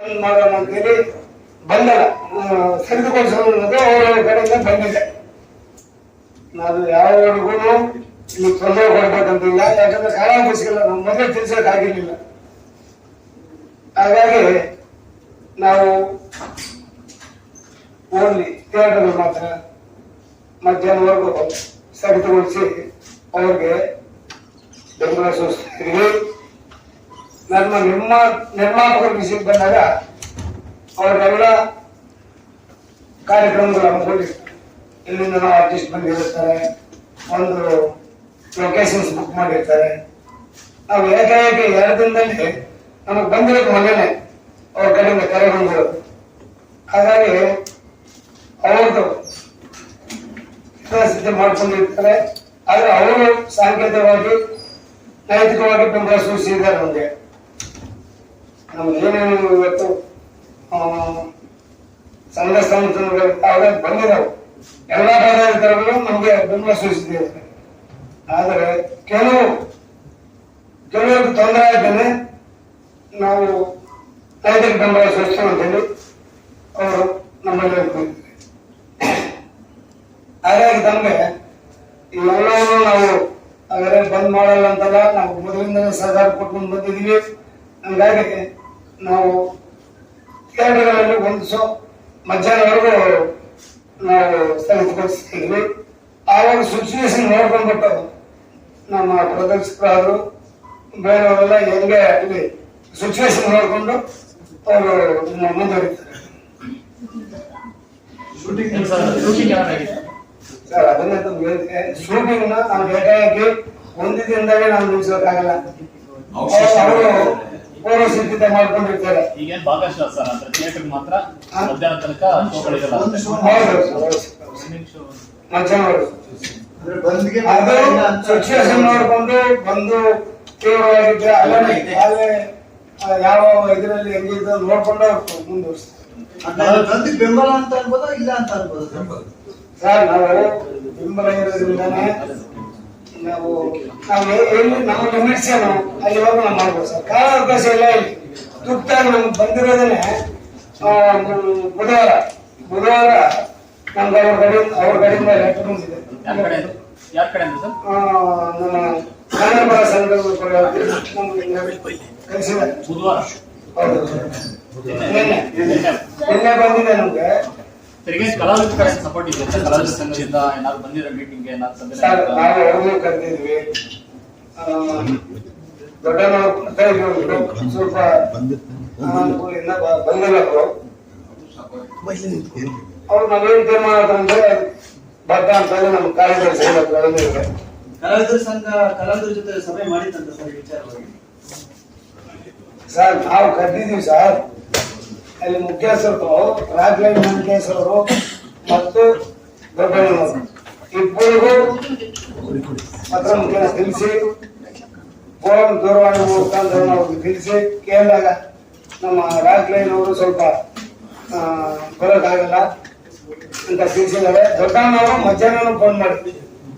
ಮಾಡೋಣ ಅಂತೇಳಿ ಬಂದಲ್ಲ ಸರಿದುಕೊಳಿಸೋದು ಅವರ ಕಡೆಯಿಂದ ಬಂದಿದೆ ನಾವು ಯಾವರಿಗೂ ನೀವು ತೊಂದರೆ ಕೊಡ್ಬೇಕಂತಿಲ್ಲ, ಯಾಕಂದ್ರೆ ಕಾಲಾವಕಾಶಗಳ ನಾವು ಮೊದಲೇ ತಿಳಿಸೋಕೆ ಆಗಿರಲಿಲ್ಲ ಹಾಗಾಗಿ ನಾವು ಓನ್ಲಿ ಥಿಯೇಟರ್ ಮಾತ್ರ ಮಧ್ಯಾಹ್ನವರೆಗೂ ಸ್ಥಗಿತಗೊಳಿಸಿ ಅವ್ರಿಗೆ ಬೆಂಬಲ ಸೂಚಿಸ್ತೀವಿ ನಮ್ಮ ನಿರ್ಮಾ, ನಿರ್ಮಾಪಕರ ವಿಷಯಕ್ಕೆ ಬಂದಾಗ ಅವರೆಲ್ಲ ಕಾರ್ಯಕ್ರಮಗಳು ಹಮ್ಮಿಕೊಂಡಿರ್ತಾರೆ ಇಲ್ಲಿಂದ ನಾವು ಆರ್ಟಿಸ್ಟ್ ಬಂದಿರ್ತಾರೆ, ಒಂದು ಲೊಕೇಶನ್ಸ್ ಬುಕ್ ಮಾಡಿರ್ತಾರೆ. ನಾವು ಏಕಾಏಕಿ ಎರಡು ದಿನದಲ್ಲಿ ನಮಗೆ ಬಂದಿರೋದು ಮೊನ್ನೆನೆ ಅವ್ರ ಕಡೆಯಿಂದ ಕರೆ ಬಂದಿರೋದು ಹಾಗಾಗಿ ಅವ್ರದ್ದು ಸಿದ್ಧ ಮಾಡ್ಕೊಂಡಿರ್ತಾರೆ. ಆದರೆ ಅವರು ಸಾಂಕೇತಿಕವಾಗಿ, ನೈತಿಕವಾಗಿ ಬೆಂಬಲ ಸೂಚಿಸಿದ್ದಾರೆ ನಮಗೆ. ನಮ್ಗೆ ಏನೇನು ಇವತ್ತು ಸಂಘ ಸಂಸ್ಥೆಗಳು ಬಂದಿದ್ದಾವೆ ಎಲ್ಲ ಪದಾಧಿಕಾರಿಗಳು ನಮಗೆ ಬೆಂಬಲ ಸೂಚಿಸಿದ್ದೇವೆ ಆದರೆ ಕೆಲವು ಕೆಲವರಿಗೆ ತೊಂದರೆ ಆಯ್ತಾನೆ ನಾವು ರೈತರಿಗೆ ಬೆಂಬಲ ಸೂಚಿಸೋಣ ಅಂತೇಳಿ ಅವರು ನಮ್ಮಲ್ಲಿ ಹಾಗಾಗಿ ತಮಗೆ ಇವೆಲ್ಲವನ್ನು ನಾವು ಹಾಗಾದ್ರೆ ಬಂದ್ ಮಾಡಲ್ಲ ಅಂತಲ್ಲ, ನಾವು ಮೊದಲಿಂದಲೇ ಸಹಕಾರ ಕೊಟ್ಕೊಂಡು ಬಂದಿದ್ದೀವಿ. ಹಂಗಾಗಿ ನಾವು ಕೇಂದ್ರಗಳಲ್ಲಿ ಒಂದು ಸೊ ಮಧ್ಯಾಹ್ನವರೆಗೂ ನಾವು ಸ್ಥಗಿತಗೊಳಿಸ್ತೀವಿ ಆವಾಗ ಸಿಚುವೇಶನ್ ನೋಡ್ಕೊಂಡ್ಬಿಟ್ಟು ನಮ್ಮ ಪ್ರದರ್ಶಕರಾದ್ರು ಬೇರೆಯವರೆಲ್ಲ ಹೆಂಗೆ ಇಲ್ಲಿ ಸಿಚುವೇಶನ್ ನೋಡಿಕೊಂಡು ಅವರು ಮುಂದುವರಿತಾರೆ. ಸರ್ ಅದನ್ನೇ ತಮ್ಗೆ ಹೇಳಿದೆ ಶೂಟಿಂಗ್ ನಾನು ಬೇಕಾಗಿ ಒಂದು ದಿನದಾಗೆ ನಾನು ನಿಲ್ಸೋಕ್ಕಾಗಲ್ಲ ಅವರು ಪೂರ್ವ ಸಿದ್ಧತೆ ಮಾಡ್ಕೊಂಡಿರ್ತಾರೆ. ಈಗೇನ್ ಭಾಗಶಃ ಸರ್ ಅಂದ್ರೆ ಥಿಯೇಟರ್ ಮಾತ್ರ? ಮಧ್ಯಾಹ್ನ ತನಕ ಶೋಗಳಿರಲ್ಲ ಅದು ಸಿಚುವೇಶನ್ ನೋಡ್ಕೊಂಡು ಬಂದು ತೀವ್ರವಾಗಿದ್ರೆ ಅಲ್ಲೇ ಯಾವ ಇದರಲ್ಲಿ ಹೆಂಗಿದ್ದ ನೋಡ್ಕೊಂಡು ಮುಂದುವರಿಸ್ತಾರೆ. ಬೆಂಬಲ ಅಂತ ಅನ್ಬೋದಾ ಇಲ್ಲ ಅಂತ ಅನ್ಬೋದಾ ಸರ್? ನಾವು ಬೆಂಬಲ ಇರೋದ್ರಿಂದಾನೆ ನಾವು ನಾವು ನಮ್ಮ ಲಿಮಿಟ್ಸ್ ಏನು ಅಲ್ಲಿವರೆಗೂ ನಾವು ಮಾಡ್ಬೋದು ಸರ್? ಕಾಲಾವಕಾಶ ಇಲ್ಲ ಇಲ್ಲಿ. ತುರ್ತಾಗಿ ನಮ್ಗೆ ಬಂದಿರೋದನ್ನೇ ಬುಧವಾರ ಬುಧವಾರ ನಮ್ಗೆ ಅವ್ರ ಗಡಿ ಅವ್ರ ಗಡಿಯಿಂದ ಲೆಟರ್ ಬಂದಿದೆ. ಯಾರ್ ಕಡೆ ಸರ್? ನಮ್ಮ ಕನ್ನಡ ಸಂಘದ ಕಳಿಸಿದ್ದಾರೆ. ಬುಧವಾರ. ಹೌದು. ನಿನ್ನೆ ನಿನ್ನೆ. ನಿನ್ನೆ ಬಂದಿದೆ ನಮ್ಗೆ. ತೆರಿಗೆ ಕಲಾವಿದ ಕಡೆ ಸಪೋರ್ಟ್ ಇದೆ ಕಲಾವಿದ ಸಂಘದಿಂದ ಏನಾದ್ರು ಬಂದಿರೋ ಮೀಟಿಂಗ್ ಏನಾದ್ರು ಸರ್ ಸಂಘದಿಂದ ನಾವು ಅವ್ರನ್ನೂ ಕರೆದಿದ್ವಿ. ಆ, ದೊಡ್ಡನವ್ರು ಬರ್ತಾ ಇದ್ರು. ಸ್ವಲ್ಪ ಅನಾನುಕೂಲದಿಂದ ಬ- ಬಂದಿಲ್ಲ ಅವರು. ಅವ್ರು ನಾವೇನ್ ತೀರ್ಮಾನ ತಂದ್ರೆ ಬದ್ಧ ಅಂತ ಹೇಳಿ ನಮ್ಮ ಕಾರ್ಯದರ್ಶಿ ಕಲಾವಿದರ ಸಂಘ ಕಲಾವಿದರ ಜೊತೆ ಸಭೆ ಮಾಡಿತ್ತಂತ ಸರ್ ಈ ವಿಚಾರವಾಗಿ. ಸರ್ ನಾವು ಕರೆದಿದ್ದೀವಿ ಸರ್. ಅಲ್ಲಿ ಮುಖ್ಯಸ್ಥರು ರಾಜ್ಲೈನ್ ಮುಖ್ಯಸ್ಥರು ಮತ್ತು ಇಬ್ಬರಿಗೂ ಪತ್ರ ಮುಖ್ಯ ತಿಳಿಸಿ, ಫೋನ್ ದೂರವಾಣಿ ಮುಖಾಂತರ ಅವ್ರಿಗೆ ತಿಳಿಸಿ, ಕೇಳಿದಾಗ ನಮ್ಮ ರಾಜ್ಲೈನ್ ಅವರು ಸ್ವಲ್ಪ ಬರೋಕ್ಕಾಗಲ್ಲ ಅಂತ ತಿಳಿಸಿದ್ದಾರೆ. ದೊಡ್ಡನವರು ಮಧ್ಯಾಹ್ನ ಫೋನ್ ಮಾಡಿ,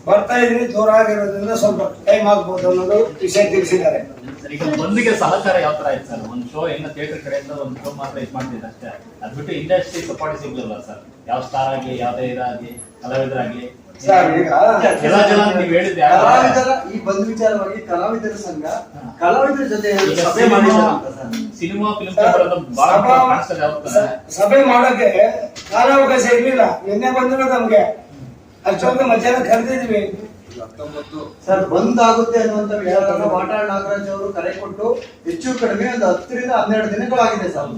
ಬರ್ತಾ ಇದ್ವಿ ದೂರ ಆಗಿರೋದ್ರಿಂದ ಸ್ವಲ್ಪ ಟೈಮ್ ಆಗ್ಬೋದು ಅನ್ನೋದು ವಿಷಯ ತಿಳಿಸಿದ್ದಾರೆ. ಸರ್, ಈಗ ಬಂದಿಗೆ ಸಹಕಾರ ಯಾವ ತರ ಆಯ್ತು ಸರ್? ಒಂದು ಶೋ ಇನ್ನ ಥಿಯೇಟರ್ ಕಡೆಯಿಂದ ಒಂದು ಶೋ ಮಾತ್ರ ಇದು ಮಾಡ್ತಿದ್ದೆ ಅಷ್ಟೇ? ಅದ್ ಬಿಟ್ಟು ಇಂಡಸ್ಟ್ರಿ ಸಪೋರ್ಟ್ ಸಿಗ್ಲಿಲ್ಲ ಸರ್? ಯಾವ ಸ್ಟಾರ್ ಆಗ್ಲಿ ಯಾವ್ದೇ ಇದಾಗ್ಲಿ ಕಲಾವಿದರಾಗ್ಲಿ? ಸರ್ ಈಗ ಜನ ನೀವ್ ಕಲಾವಿದರ ಈ ಬಂದ್ ವಿಚಾರವಾಗಿ ಕಲಾವಿದರ ಸಂಘ ಕಲಾವಿದರ ಜೊತೆ ಸಭೆ ಸಿನಿಮಾ ಮಾಡಿದ್ದಾರಂತ ಸರ್. ಸಿನಿಮಾ ಫಿಲ್ಮ್ ಸಭೆ ಮಾಡೋಕೆ ಕಾಲಾವಕಾಶ ಇರ್ಲಿಲ್ಲ. ನಿನ್ನೆ ಬಂದಿರೋ ನಮ್ಗೆ. ಅಷ್ಟೊಂದು ಮಧ್ಯಾಹ್ನ ಕರೆದಿದ್ವಿ ಸರ್ ಬಂದ್ ಆಗುತ್ತೆ ಅನ್ನುವಂತ ವಿಚಾರವನ್ನು ವಾಟಾಳ್ ನಾಗರಾಜ್ ಅವರು ಕರೆ ಕೊಟ್ಟು ಹೆಚ್ಚು ಕಡಿಮೆ ಒಂದು ಹತ್ತರಿಂದ ಹನ್ನೆರಡು ದಿನಗಳಾಗಿದೆ ಸರ್.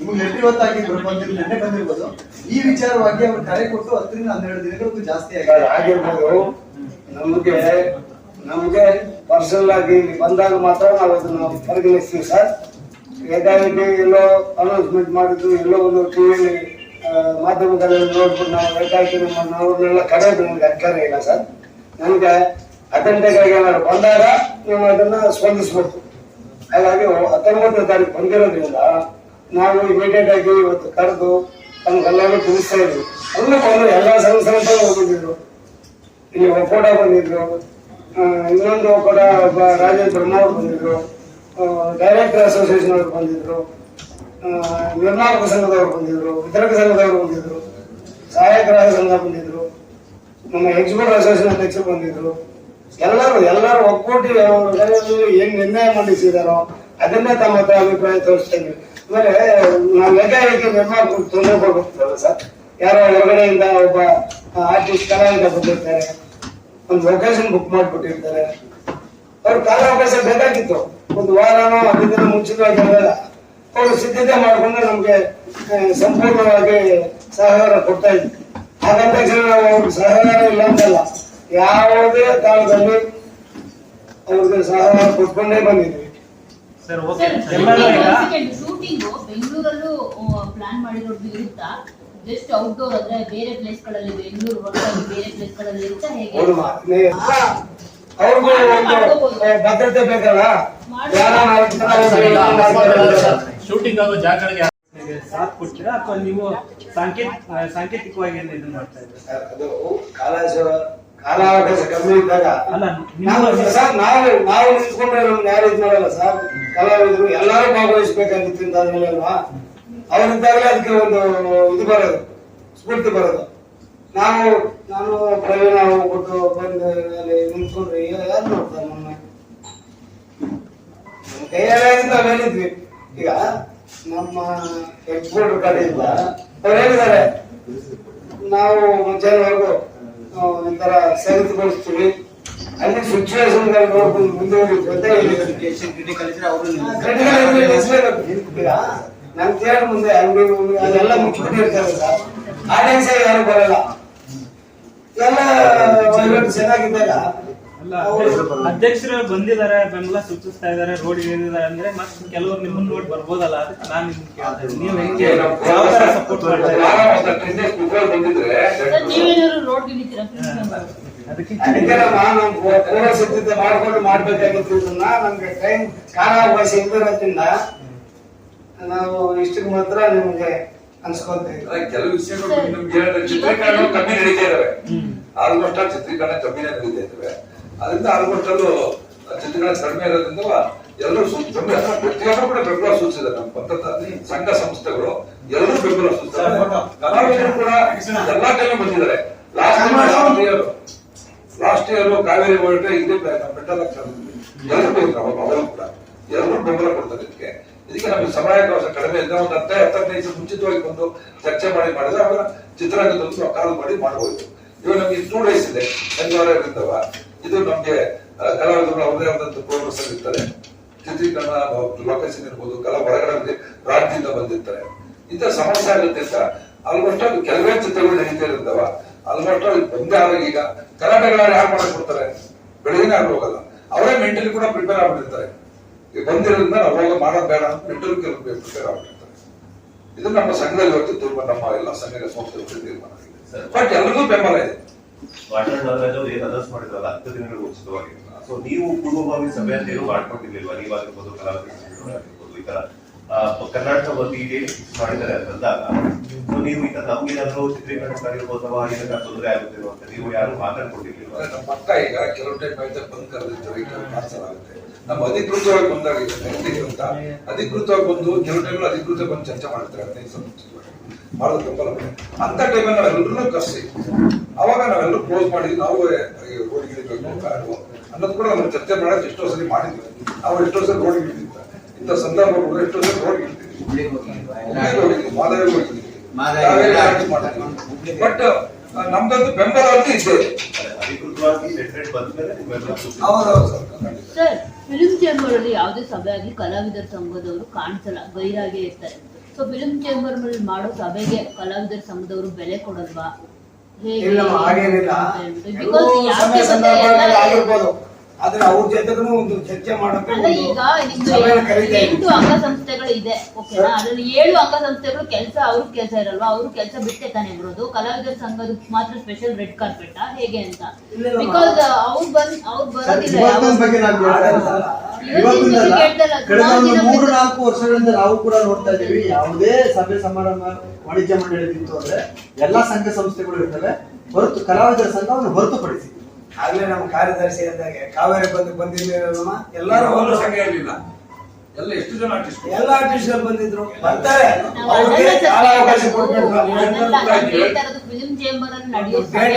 ನಿಮ್ಗೆ ಎಷ್ಟು ಇವತ್ತಾಗಿದ್ರು ಬಂದಿರ್ ನೆನ್ನೆ ಬಂದಿರ್ಬೋದು. ಈ ವಿಚಾರವಾಗಿ ಅವರು ಕರೆ ಕೊಟ್ಟು ಹತ್ತರಿಂದ ಹನ್ನೆರಡು ದಿನಗಳಿಗೂ ಜಾಸ್ತಿ ಆಗಿದೆ. ಆಗಿರ್ಬೋದು ನಮ್ಗೆ, ನಮಗೆ ಪರ್ಸನಲ್ ಆಗಿ ಬಂದಾಗ ಮಾತ್ರ ನಾವು ಅದನ್ನ ಪರಿಗಣಿಸ್ತೀವಿ ಸರ್. ಎಲ್ಲೋ ಅನೌನ್ಸ್ಮೆಂಟ್ ಮಾಡಿದ್ದು ಎಲ್ಲೋ ಒಂದು ಟಿವಿಲಿ ಮಾಧ್ಯಮಗಳಲ್ಲಿ ನೋಡ್ಬಿಟ್ಟು ನಾವು ಏಕಾಏಕಿ ನಮ್ಮ ನಾವನ್ನೆಲ್ಲ ಕರೆಯೋದು ನಮ್ಗೆ ಅಧಿಕಾರ ಇಲ್ಲ ಸರ್. ನಮ್ಗೆ ಅಟೆಂಡೆಂಟ್ ಆಗಿ ಏನಾದ್ರು ಬಂದಾಗ ನೀವು ಅದನ್ನ ಸ್ಪಂದಿಸ್ಬೇಕು. ಹಾಗಾಗಿ ಹತ್ತೊಂಬತ್ತನೇ ತಾರೀಕು ಬಂದಿರೋದ್ರಿಂದ ನಾವು ಇಮಿಡಿಯೇಟ್ ಆಗಿ ಇವತ್ತು ಕರೆದು ನಮ್ಗೆಲ್ಲರೂ ತಿಳಿಸ್ತಾ ಇದ್ವಿ. ಅಲ್ಲೂ ಬಂದ್ರು ಎಲ್ಲ ಸಂಸ್ಥೆಗಳು ಬಂದಿದ್ರು ಇಲ್ಲಿ ಒಕೋಟ ಬಂದಿದ್ರು. ಇನ್ನೊಂದು ಕೂಡ ರಾಜೇಂದ್ರ ಬಂದಿದ್ರು. ಡೈರೆಕ್ಟರ್ ಅಸೋಸಿಯೇಷನ್ ಅವ್ರು ಬಂದಿದ್ರು. ಆ, ನಿರ್ಮಾಪಕ ಸಂಘದವರು ಬಂದಿದ್ರು ವಿತರಕ ಸಂಘದವರು ಬಂದಿದ್ರು ಸಹಾಯಕರ ಸಂಘ ಬಂದಿದ್ರು ನಮ್ಮ ಎಕ್ಸಿಕ್ಯೂಟಿವ್ ಅಸೋಸಿಯೇಷನ್ ಅಧ್ಯಕ್ಷರು ಬಂದಿದ್ರು. ಎಲ್ಲರೂ ಎಲ್ಲರೂ ಒಕ್ಕೂಟಿ ಏನ್ ನಿರ್ಣಯ ಮಂಡಿಸಿದಾರೋ ಅದನ್ನೇ ತಮ್ಮ ಹತ್ರ ಅಭಿಪ್ರಾಯ ತೋರಿಸ್ತಾ ಇದ್ವಿ ಆಮೇಲೆ ನಾವು ಏಕಾಏಕಿ ನಿರ್ಮಾಣ ತೊಂದರೆ ಕೊಡ್ಬೇಕಲ್ಲ ಸರ್? ಯಾರೋ ಹೊರಗಡೆಯಿಂದ ಒಬ್ಬ ಆರ್ಟಿಸ್ಟ್ ಕಲಾವಿದ ಬಂದಿರ್ತಾರೆ. ಒಂದು ಲೊಕೇಶನ್ ಬುಕ್ ಮಾಡ್ಬಿಟ್ಟಿರ್ತಾರೆ. ಅವ್ರ ಕಾಲಾವಕಾಶ ಬೇಕಾಗಿತ್ತು. ಒಂದು ವಾರನೋ ಅದಕ್ಕಿಂತ ಮುಂಚಿತವಾಗಿ ಅವರು ಸಿದ್ಧತೆ ಮಾಡಿಕೊಂಡು ನಮ್ಗೆ ಸಂಪೂರ್ಣವಾಗಿ ಸಹಕಾರ ಕೊಡ್ತಾ ಇದ್ವಿ. ಹಾಗಂತ ತಕ್ಷಣ ನಾವು ಅವ್ರಿಗೆ ಸಹಕಾರ ಇಲ್ಲ ಅಂತಲ್ಲ ಯಾವುದೇ ಕಾಲದಲ್ಲಿ ಅವ್ರಿಗೆ ಸಹಕಾರ ಕೊಟ್ಕೊಂಡೇ ಬಂದಿದ್ವಿ. Sir okay. ಸರ್ ಈಗ ಶೂಟಿಂಗು ಬೆಂಗಳೂರಲ್ಲೂ ಪ್ಲಾನ್ ಮಾಡಿರೋದು ಇರುತ್ತಾ? ಜಸ್ಟ್ ಔಟ್ಡೋರ್ ಅಂದ್ರೆ ಬೇರೆ ಪ್ಲೇಸ್ಗಳಲ್ಲಿ ಬೆಂಗಳೂರು ಹೊರತಾಗಿ ಬೇರೆ ಪ್ಲೇಸ್ಗಳಲ್ಲಿ ಇರುತ್ತಾ? ಹೇಗೆ. ಅವ್ರಿಗೂ ಒಂದು ಭದ್ರತೆ ಬೇಕಲ್ಲ? ಶೂಟಿಂಗ್ ಆಗೋ ಜಾಗಗಳಿಗೆ ಸಾಥ್ ಕೊಡ್ತೀರಾ? ಅಥವಾ ನೀವು ಸಾಂಕೇತ ಸಾಂಕೇತಿಕವಾಗಿ ಏನು ಇದನ್ನ ಮಾಡ್ತಾ ಇದ್ದೀರಾ? ಸರ್, ಅದು ಕಾಲಾಶ ಕಾಲಾವಕಾಶ ಕಮ್ಮಿ ಇದ್ದಾಗ ಅಲ್ಲ ನಾವು ಸರ್ ನಾವು ನಾವು ನಿಂತ್ಕೊಂಡ್ರೆ ನಮ್ಗೆ ಯಾರು ಇದು ಮಾಡಲ್ಲ ಸರ್. ಕಲಾವಿದರು ಎಲ್ಲರೂ ಭಾಗವಹಿಸ್ಬೇಕಾಗಿತ್ತು ಅಂತ ಆದ್ಮೇಲೆ ಅಲ್ವಾ ಅವರಿದ್ದಾಗಲೇ ಅದಕ್ಕೆ ಒಂದು ಇದು ಬರೋದು ಸ್ಫೂರ್ತಿ ಬರೋದು. ನಾವು ನಾನು ಪ್ರವೀಣ ಹೋಗ್ಬಿಟ್ಟು ಬಂದು ಅಲ್ಲಿ ನಿಂತ್ಕೊಂಡ್ರೆ ಯಾರು ನೋಡ್ತಾರೆ ನಮ್ಮ ನಮ್ಮ ಕೈಯಾಗಿಂದ ನಾವು ಹೇಳಿದ್ವಿ. ಈಗ ನಮ್ಮ ಎಕ್ಸ್ಪೋರ್ಟ್ ಕಡೆಯಿಂದ ಅವ್ರು ಹೇಳಿದ್ದಾರೆ ನಾವು ಮುಂಜಾನೆವರೆಗೂ ಈ ತರ ಸರಿತುಗೊಳಿಸ್ತೀವಿ. ಅಲ್ಲಿ ಸಿಚುವೇಶನ್ ನೋಡ್ಕೊಂಡು ಮುಂದುವರಿ ಜೊತೆ ಈಗ ನನ್ ಥಿಯೇಟರ್ ಮುಂದೆ ಅಂಗಡಿ ಮುಂದೆ ಅದೆಲ್ಲ ಮುಚ್ಚಿಬಿಟ್ಟಿರ್ತಾರೆ ಇರ್ತಾರಲ್ಲ ಆಡಿಯನ್ಸ್ ಯಾರು ಬರಲ್ಲ. ಎಲ್ಲ ಚೆನ್ನಾಗಿದ್ದಾಗ ಅಧ್ಯಕ್ಷರು ಬಂದಿದ್ದಾರೆ ಬೆಂಬಲ ಸೂಚಿಸ್ತಾ ಇದಾರೆ ರೋಡ್ ಇಳಿದಿದ್ದಾರೆ ಅಂದ್ರೆ ಮತ್ತೆ ಕೆಲವರು ನಿಮ್ಮನ್ನ ನೋಡಿ ಬರ್ಬೋದಲ್ಲ ಅದಕ್ಕೆ ನಾನು ನೀವು ಹೆಂಗೆ ಯಾವ ತರ ಸಪೋರ್ಟ್ ಮಾಡ್ತಾರೆ? ಸಿದ್ಧತೆ ಮಾಡ್ಕೊಂಡು ಮಾಡ್ಬೇಕಾಗಿತ್ತು ಇದನ್ನ ನಮ್ಗೆ ಟೈಮ್ ಕಾಲಾವಕಾಶ ಇಲ್ದಿರೋದ್ರಿಂದ ನಾವು ಇಷ್ಟಕ್ಕೆ ಮಾತ್ರ ನಿಮ್ಗೆ ಅನ್ಸ್ಕೊಂತೀವಿ ಕೆಲವು ವಿಷಯಗಳು ನಿಮ್ಗೆ ಚಿತ್ರೀಕರಣ ಕಮ್ಮಿ ನಡೀತಾ ಇದಾವೆ. ಆಲ್ಮೋಸ್ಟ್ ಆ ಚಿತ್ರೀಕರಣ ಕಮ್ಮಿನೇ ನಡೀತಾ ಇದಾವೆ. ಅದರಿಂದ ಆಲ್ಮೋಸ್ಟ್ ಚಿತ್ರಗಳ ಕಡಿಮೆ ಇರೋದ್ರಿಂದ ಎಲ್ಲರೂ ಪ್ರತಿಯೊಬ್ಬರು ಕೂಡ ಬೆಂಬಲ ಸೂಚಿಸಿದ್ದಾರೆ ನಮ್ಮ ಪಕ್ಕದ ಸಂಘ ಸಂಸ್ಥೆಗಳು ಎಲ್ಲರೂ ಬೆಂಬಲ ಸೂಚಿಸಿದ್ದಾರೆ. ಕಲಾವಿದರು ಕೂಡ ಎಲ್ಲಾ ಕಡೆ ಬಂದಿದ್ದಾರೆ. Last year last year Kaveri ಹೋರಾಟ ಇದೇ ಬೆಟ್ಟದ ಎಲ್ಲರೂ ಅವರು ಕೂಡ. ಎಲ್ಲರೂ ಬೆಂಬಲ ಕೊಡ್ತಾರೆ ಇದಕ್ಕೆ. ಇದಕ್ಕೆ ನಮಗೆ ಸಮಯಾವಕಾಶ ಕಡಿಮೆ ಇದ್ದ ಒಂದು ಹತ್ತ ಹತ್ತೈದು ದಿವಸ ಮುಂಚಿತವಾಗಿ ಬಂದು ಚರ್ಚೆ ಮಾಡಿ ಮಾಡಿದ್ರೆ ಅವರ ಚಿತ್ರರಂಗದಲ್ಲೂ ಕಾಲ್ ಮಾಡಿ ಮಾಡಬಹುದು ಇವಾಗ ನಮ್ಗೆ ಟೂ ಡೇಸ್ ಇದೆ ಶನಿವಾರ ಇರ್ತವ ಇದು ನಮ್ಗೆ ಕಲಾವಿದರು ಅವರದೇ ಆದಂತ ಪ್ರೋಗ್ರೆಸ್ ಇರ್ತಾರೆ. ಚಿತ್ರೀಕರಣ ಲೊಕೇಶನ್ ಇರ್ಬೋದು ಕಲಾ ಹೊರಗಡೆ ರಾಜ್ಯದಿಂದ ಬಂದಿರ್ತಾರೆ. ಇಂಥ ಸಮಸ್ಯೆ ಆಗುತ್ತೆ ಅಂತ ಆಲ್ಮೋಸ್ಟ್ ಅದು ಕೆಲವೇ ಚಿತ್ರಗಳು ನಡೀತಾ ಇರ್ತಾವ ಆಲ್ಮೋಸ್ಟ್ ಅದು ಬಂದೇ ಆದಾಗ ಈಗ ಕರ್ನಾಟಕ ಯಾರು ಮಾಡಕ್ ಕೊಡ್ತಾರೆ? ಬೆಳಗಿನ ಯಾರು ಹೋಗಲ್ಲ. ಅವರೇ ಮೆಂಟಲಿ ಕೂಡ ಪ್ರಿಪೇರ್ ಆಗ್ಬಿಟ್ಟಿರ್ತಾರೆ. ಈಗ ಬಂದಿರೋದ್ರಿಂದ ನಾವು ಹೋಗ ಮಾಡೋದ್ ಬೇಡ ಅಂತ ಮೆಂಟಲ್ ಕೆಲವು ಪ್ರಿಪೇರ್ ಆಗ್ಬಿಟ್ಟಿರ್ತಾರೆ. ಇದು ನಮ್ಮ ಸಂಘದಲ್ಲಿ ಇವತ್ತು ತುಂಬಾ ನಮ್ಮ ಎಲ್ಲ ಸಂಘದ ಸಂಸ್ಥೆ ತೀರ್ಮಾನ ಬಟ್ ಎಲ್ರಿಗೂ ಬೆಂಬಲ ಇದೆ. ವಾಟಾಳ್ ನಾಗರಾಜ್ ಏನ್ ಅನೌನ್ಸ್ ಮಾಡಿದ್ರಲ್ಲ, ಹತ್ತು ದಿನಗಳು ಉಚಿತವಾಗಿ ಸೊ ನೀವು ಪೂರ್ವಭಾವಿ ಸಭೆ ಅಂತ ಏನು ಮಾಡ್ಕೊಂಡಿರ್ಲಿಲ್ವಾ ನೀವಾಗಿರ್ಬೋದು ಕಲಾವಿದರು ಆಗಿರ್ಬೋದು, ಈ ತರ ಕರ್ನಾಟಕ ವತಿಗೆ ಮಾಡಿದ್ದಾರೆ ಅಂತ ಸೊ ನೀವು ಈಗ ನಮ್ಗೇನಾದ್ರು ಚಿತ್ರೀಕರಣಕ್ಕಾಗಿರ್ಬೋದು ಅಥವಾ ಏನಕ್ಕ ತೊಂದರೆ ಆಗುತ್ತಿರೋ ಅಂತ ನೀವು ಯಾರು ಮಾತಾಡ್ಕೊಂಡಿರ್ಲಿಲ್ವಾ ನಮ್ಮ ಪಕ್ಕ ಈಗ ಕೆಲವು ಟೈಮ್ ಆಯ್ತಾ, ಬಂದ್ ಕರೆದಿದ್ದಾರೆ ಆಗುತ್ತೆ. ನಮ್ಮ ಅಧಿಕೃತವಾಗಿ ಬಂದಾಗ ಈಗ ಅಂತ. ಅಧಿಕೃತವಾಗಿ ಬಂದು, ಕೆಲವು ಟೈಮ್ ಅಧಿಕೃತ ಬಂದು ಚರ್ಚೆ ಮಾಡ್ತಾರೆ ಸಾವಿರ ಮುಂಚಿತವಾಗಿ. ಮಾಡೋದು ಬೆಂಬಲ ಬೆಲೆ. ಅಂತ ಟೈಮಲ್ಲಿ ನಾವೆಲ್ಲರೂ ಕರೆಸಿ. ಅವಾಗ ನಾವೆಲ್ಲರೂ ಕ್ಲೋಸ್ ಮಾಡಿದ್ವಿ ನಾವು ರೋಡ್ ಗಿಡಬೇಕು ಕಾರು ಅನ್ನೋದು ಕೂಡ ನಾವು ಚರ್ಚೆ ಮಾಡೋದು ಎಷ್ಟೋ ಸರಿ ಮಾಡಿದ್ವಿ. ನಾವು ಎಷ್ಟೋ ಸರಿ ರೋಡ್ ಇಳಿದಿದ್ದ ಇಂಥ ಸಂದರ್ಭಗಳು ಎಷ್ಟೋ ಸರಿ ರೋಡ್ ಗಿಡ್ತೀವಿ ಮಾದರಿ ಹೋಗಿದ್ವಿ ಬಟ್ ನಮ್ದಂತೂ ಬೆಂಬಲ ಅಂತ ಇದ್ದೇ ಇದೆ. ಫಿಲ್ಮ್ ಚೇಂಬರ್ ಅಲ್ಲಿ ಯಾವುದೇ ಸಭೆ ಆಗಲಿ ಕಲಾವಿದರ ಸಂಘದವರು ಕಾಣಿಸಲ್ಲ ಬೈರಾಗೆ ಇರ್ತಾರೆ. ಸೊ ಫಿಲ್ಮ್ ಚೇಂಬರ್ ಮೇಲೆ ಮಾಡೋ ಸಭೆಗೆ ಕಲಾವಿದರ ಸಂಘದವರು ಬೆಲೆ ಕೊಡಲ್ವಾ? ಹೇಗೆ ಬಿಕಾಸ್ ಯಾಕೆ ಆದ್ರೆ ಅವ್ರ ಜೊತೆಗೂ ಒಂದು ಚರ್ಚೆ ಮಾಡೋಕೆ ಅಲ್ಲ ಒಂದು ಈಗ ನಿಮ್ದು ಸಭೆನ ಕರೀತಾ ಎಂಟು. ಅಂಗಸಂಸ್ಥೆಗಳು ಇದೆ ಓಕೆನಾ ಅದ್ರಲ್ಲಿ ಏಳು ಅಂಗಸಂಸ್ಥೆಗಳು ಕೆಲಸ ಅವ್ರ ಕೆಲಸ ಇರಲ್ವಾ? ಅವ್ರ ಕೆಲಸ ಬಿಟ್ಟೆ ತಾನೇ ಬರೋದು? ಕಲಾವಿದರ ಸಂಘದ ಮಾತ್ರ ಸ್ಪೆಷಲ್ ರೆಡ್ ಕಾರ್ಪೆಟ್ ಹೇಗೆ ಅಂತ? ಇಲ್ಲ, ಇಲ್ಲ. ಬಿಕಾಸ್ ಅವ್ರು ಬಂದ್ ಅವ್ರು ಬರೋದಿಲ್ಲ ಇವತ್ತಿನ ಯಾವಾಗ- ಬಗ್ಗೆ ನಾನು ಹೇಳ್ತಾ ಇವತ್ತಿಂದಲ್ಲ, ಕಳೆದ ಒಂದು ದಿನ ಮೂರು. ನಾಲ್ಕು ವರ್ಷಗಳಿಂದ ನಾವು ಕೂಡ ನೋಡ್ತಾ ಇದೀವಿ ಯಾವುದೇ ಸಭೆ ಸಮಾರಂಭ ವಾಣಿಜ್ಯ ಮಂಡಳಿ ಅಂದ್ರೆ ಎಲ್ಲಾ ಸಂಘ ಸಂಸ್ಥೆಗಳು ಇರ್ತವೆ. ಹೊರತು ಕಲಾವಿದರ ಸಂಘವನ್ನು ಹೊರತುಪಡಿಸಿ. ಆಗ್ಲೇ ನಮ್ಮ ಕಾರ್ಯದರ್ಶಿ ಅಂದಾಗ ಕಾವೇರಿ ಬಂದು ಬಂದಿದ್ದೀರಲ್ವ ಎಲ್ಲರೂ ಒಂದು ಸಂಘ ಇರಲಿಲ್ಲ. ಎಲ್ಲ ಎಷ್ಟು ಜನ ಆರ್ಟಿಸ್ಟ್ ಎಲ್ಲ ಆರ್ಟಿಸ್ಟ್ ಬಂದಿದ್ರು. ಬರ್ತಾರೆ. ಅವಕಾಶ ಅದೇ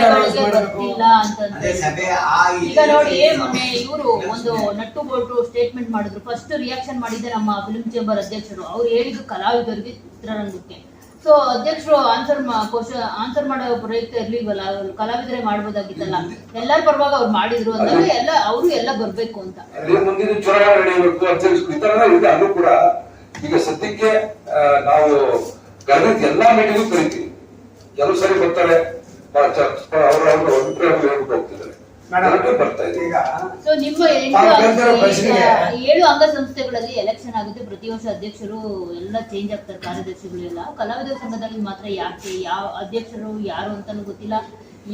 ಅಂತಂದ್ರೆ ಸಭೆ ಆ ಈಗ ನೋಡಿ ಮೊನ್ನೆ ಇವರು ಒಂದು ನಟ್ಟು ಬೋಲ್ಟು ಸ್ಟೇಟ್ಮೆಂಟ್ ಮಾಡಿದ್ರು. ಫಸ್ಟ್ ರಿಯಾಕ್ಷನ್ ಮಾಡಿದ್ದೆ ನಮ್ಮ ಫಿಲ್ಮ್ ಚೇಂಬರ್ ಅಧ್ಯಕ್ಷರು. ಅವ್ರು ಹೇಳಿದ್ದು ಕಲಾವಿದರಿಗೆ ಚಿತ್ರರಂಗಕ್ಕೆ. ಸೊ ಅಧ್ಯಕ್ಷರು ಆನ್ಸರ್ ಕ್ವಶನ್ ಆನ್ಸರ್ ಮಾಡೋ ಪ್ರಯುಕ್ತ ಇರ್ಲಿಲ್ವಲ್ಲ? ಅವ್ರು ಕಲಾವಿದರೇ ಮಾಡ್ಬೋದಾಗಿತ್ತಲ್ಲ? ಎಲ್ಲರ ಪರವಾಗಿ ಅವ್ರು ಮಾಡಿದ್ರು ಅಂದ್ರೆ ಎಲ್ಲ ಅವರು ಎಲ್ಲ ಬರ್ಬೇಕು ಅಂತ. ಮುಂದಿನ ಚುನಾವಣೆ ಇದೆ. ಅದು ಕೂಡ ಈಗ ಸದ್ಯಕ್ಕೆ ನಾವು ಗಣಿತ ಎಲ್ಲಾ ಮೀಟಿಂಗ್ ಕರಿತೀವಿ. ಕೆಲವು ಸರಿ ಬರ್ತಾರೆ. ಅವರ ಅವರ ಅಭಿಪ್ರಾಯ ಹೇಳ್ಬಿಟ್ಟು ಹೋಗ್ತಿದ್ದಾರೆ. ಸೊ ನಿಮ್ಮ ಏಳು ಅಂಗ- ಅಂಗಸಂಸ್ಥೆಗಳಲ್ಲಿ ಎಲೆಕ್ಷನ್ ಆಗುತ್ತೆ ಪ್ರತಿ ವರ್ಷ ಅಧ್ಯಕ್ಷರು ಎಲ್ಲ ಚೇಂಜ್ ಆಗ್ತಾರೆ ಕಾರ್ಯದರ್ಶಿಗಳು ಎಲ್ಲ. ಕಲಾವಿದರ ಸಂಘದಲ್ಲಿ ಮಾತ್ರ ಯಾಕೆ ಯಾವ ಅಧ್ಯಕ್ಷರು ಯಾರು ಅಂತಾನು ಗೊತ್ತಿಲ್ಲ.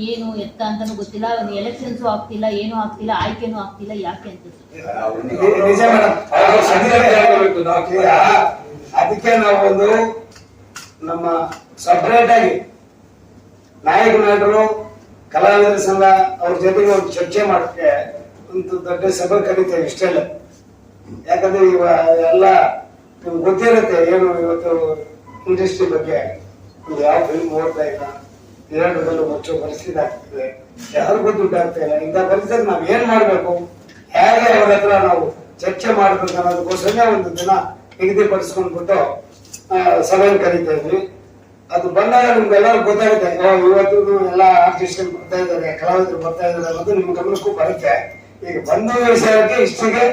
ಏನು ಎತ್ತ ಅಂತಾನು ಗೊತ್ತಿಲ್ಲ. ಎಲೆಕ್ಷನ್ಸ್ ಆಗ್ತಿಲ್ಲ ಏನು ಆಗ್ತಿಲ್ಲ ಆಯ್ಕೆನೂ ಆಗ್ತಿಲ್ಲ ಯಾಕೆ ಅಂತ. ಅದಕ್ಕೆ ನಾವೊಂದು ಒಂದು ನಮ್ಮ ಸಪ್ರೇಟ್ ಆಗಿ ನಾಯಕ ನಟರು ಕಲಾವಿದರ ಸಂಘ ಅವ್ರ ಜೊತೆಗೆ ಒಂದು ಚರ್ಚೆ ಮಾಡಕ್ಕೆ ಒಂದು ದೊಡ್ಡ ಸಭೆ ಕರೀತೇವೆ ಇಷ್ಟೆಲ್ಲ ಯಾಕಂದ್ರೆ ಇವ ಎಲ್ಲ ನಿಮ್ಗೆ ಗೊತ್ತಿರುತ್ತೆ ಏನು ಇವತ್ತು ಇಂಡಸ್ಟ್ರಿ ಬಗ್ಗೆ. ಯಾವ ಫಿಲ್ಮ್ ಓಡ್ತಾ ಇಲ್ಲ. ಇರಾಟದಲ್ಲೂ ಮುಚ್ಚೋ ಪರಿಸ್ಥಿತಿ ಆಗ್ತದೆ ಯಾರಿಗೂ ದುಡ್ಡು ಆಗ್ತಾ ಇಲ್ಲ. ಇಂಥ ಪರಿಸ್ಥಿತಿ ನಾವು ಏನ್ ಮಾಡ್ಬೇಕು? ಹೇಗೆ ಅವ್ರ ಹತ್ರ ನಾವು ಚರ್ಚೆ ಮಾಡ್ಬೇಕು ಅನ್ನೋದಕ್ಕೋಸ್ಕರ ಒಂದು ದಿನ ನಿಗದಿಪಡಿಸ್ಕೊಂಡ್ಬಿಟ್ಟು ಸಭೆ ಕರೀತಾ ಇದ್ವಿ. ಅದು ಬಂದಾಗ ನಿಮ್ಗೆಲ್ಲರೂ ಗೊತ್ತಾಗುತ್ತೆ ಇವತ್ತು ಎಲ್ಲ ಆರ್ಟಿಸ್ಟ್ ಬರ್ತಾ ಇದ್ದಾರೆ ಕಲಾವಿದರು ಬರ್ತಾ ಇದ್ದಾರೆ ಅನ್ನೋದು ನಿಮ್ ಗಮನಕ್ಕೂ ಬರುತ್ತೆ ಈಗ ಬಂದ ವಿಷಯಕ್ಕೆ ಇಷ್ಟಿಗೆ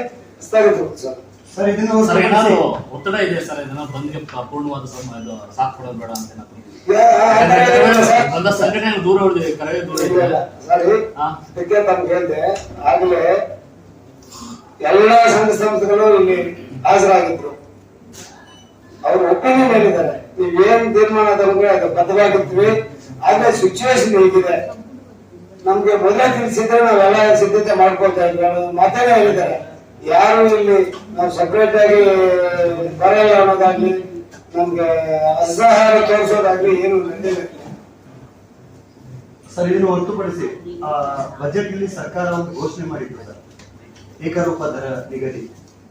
ಸ್ಥಗಿತ ಸರ್ ಸರ್ ಇದನ್ನು ಸರ್ ಏನಾದ್ರು ಒತ್ತಡ ಇದೆ ಸರ್ ಇದನ್ನ ಬಂದ್ಗೆ ಪೂರ್ಣವಾದ ಸಮಯ ಸಾಕ್ ಸಾಥ್ ಕೊಡೋದು ಬೇಡ ಅಂತ ಸಂಘಟನೆ ದೂರ ಉಳಿದಿದೆ ಕರೆ ದೂರ ಇದೆ ಸರಿ. ಅದಕ್ಕೆ ತಮ್ಗೆ ಹೇಳ್ದೆ ಆಗ್ಲೇ ಎಲ್ಲಾ ಸಂಘ ಸಂಸ್ಥೆಗಳು ಇಲ್ಲಿ ಹಾಜರಾಗಿದ್ರು ಅವ್ರ ಒಪಿನಿಯನ್ ಹೇಳಿದ್ದಾರೆ ನೀವ್ ಏನ್ ತೀರ್ಮಾನ ತಗೊಂಡ್ರೆ ಅದು ಬದಲಾಗುತ್ತೀವಿ ಆದ್ರೆ ಸಿಚುವೇಶನ್ ಹೇಗಿದೆ. ನಮ್ಗೆ ಮೊದಲೇ ತಿಳಿಸಿದ್ರೆ ನಾವೆಲ್ಲ ಸಿದ್ಧತೆ ಮಾಡ್ಕೊಳ್ತಾ ಇದ್ವಿ. ಮತ್ತೆ ಮಾತೇ ಹೇಳಿದ್ದಾರೆ. ಯಾರು ಇಲ್ಲಿ ನಾವು ಸಪ್ರೇಟ್ ಆಗಿ ಬರಲ್ಲ ಅನ್ನೋದಾಗ್ಲಿ, ನಮ್ಗೆ ಅಸಹಾಯ ತೋರಿಸೋದಾಗ್ಲಿ ಏನು ಸರ್, ಇದನ್ನು ಹೊರತುಪಡಿಸಿ ಬಜೆಟ್ ಅಲ್ಲಿ ಸರ್ಕಾರ ಒಂದು ಘೋಷಣೆ ಮಾಡಿದ್ರು ಸರ್. ಏಕರೂಪ ದರ ನಿಗದಿ.